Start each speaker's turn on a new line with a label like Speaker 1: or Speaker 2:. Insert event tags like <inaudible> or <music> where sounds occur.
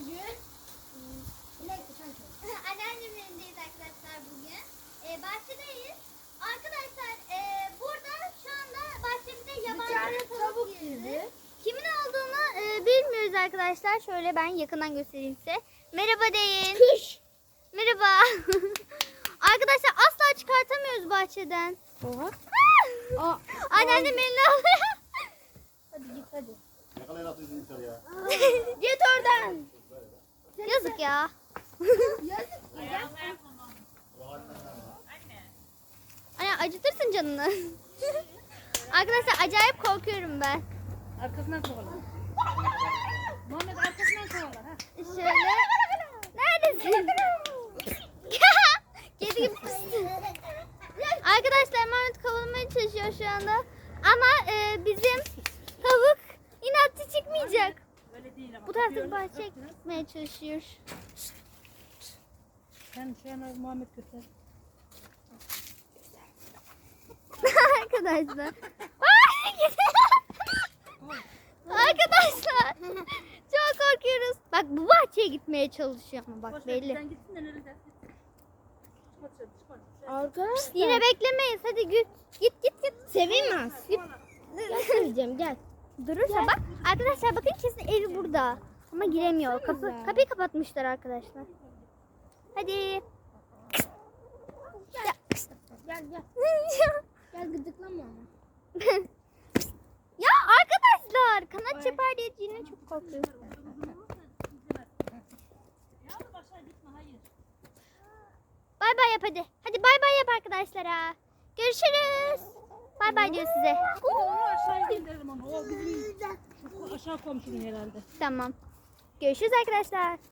Speaker 1: bugün? Ne sen söyle. <laughs>
Speaker 2: Anneannemlerindeyiz arkadaşlar bugün. Ee, bahçedeyiz. Arkadaşlar e, burada şu anda bahçemize
Speaker 1: Bir
Speaker 2: yabancı bir
Speaker 1: tavuk girdi.
Speaker 2: Kimin olduğunu e, bilmiyoruz arkadaşlar. Şöyle ben yakından göstereyim size. Merhaba deyin.
Speaker 1: Kış.
Speaker 2: Merhaba. <laughs> arkadaşlar asla çıkartamıyoruz bahçeden.
Speaker 1: Oha. <laughs> Aa,
Speaker 2: Anneannem elini alıyor.
Speaker 1: hadi git hadi.
Speaker 3: Yakalayın atıyorsun yukarı ya.
Speaker 1: Git oradan.
Speaker 2: Yazık ya.
Speaker 1: Yazık.
Speaker 2: Anne acıtırsın canını. arkadaşlar acayip korkuyorum ben.
Speaker 4: Arkasından kovalar. Muhammed arkasından kovalar ha.
Speaker 2: Şöyle. Neredesin? <laughs> Kedi gibi pıstı. Arkadaşlar Mehmet kovalamaya çalışıyor şu anda. Ama e, bizim
Speaker 4: Kapıyı
Speaker 2: bahçeye gitmeye çalışıyor.
Speaker 4: Sen şu an Muhammed göster. <laughs>
Speaker 2: Arkadaşlar. <laughs> Arkadaşlar. Çok korkuyoruz. Bak bu bahçeye gitmeye çalışıyor ama bak
Speaker 4: Boş ver,
Speaker 2: belli.
Speaker 4: Sen gitsin de nerede? Çıkma dışarı, çıkma dışarı.
Speaker 1: Arkadaşlar.
Speaker 2: Yine beklemeyiz. Hadi git. Git git git.
Speaker 1: Seveyim
Speaker 2: Git.
Speaker 1: Gel seveceğim gel.
Speaker 2: Durursa bak. Arkadaşlar bakın kesin evi burada. Ama giremiyor. Kapı, kapıyı kapatmışlar arkadaşlar. Hadi.
Speaker 1: Gel gel. Gel <laughs> gıdıklama ama.
Speaker 2: ya arkadaşlar kanat çepar diye yine çok korkuyorum. Bay bay yap hadi. Hadi bay bay yap arkadaşlara. Görüşürüz. Bay bay diyor size.
Speaker 4: Aşağıya gönderelim onu. O bizim aşağı komşunun herhalde.
Speaker 2: Tamam. Görüşürüz arkadaşlar.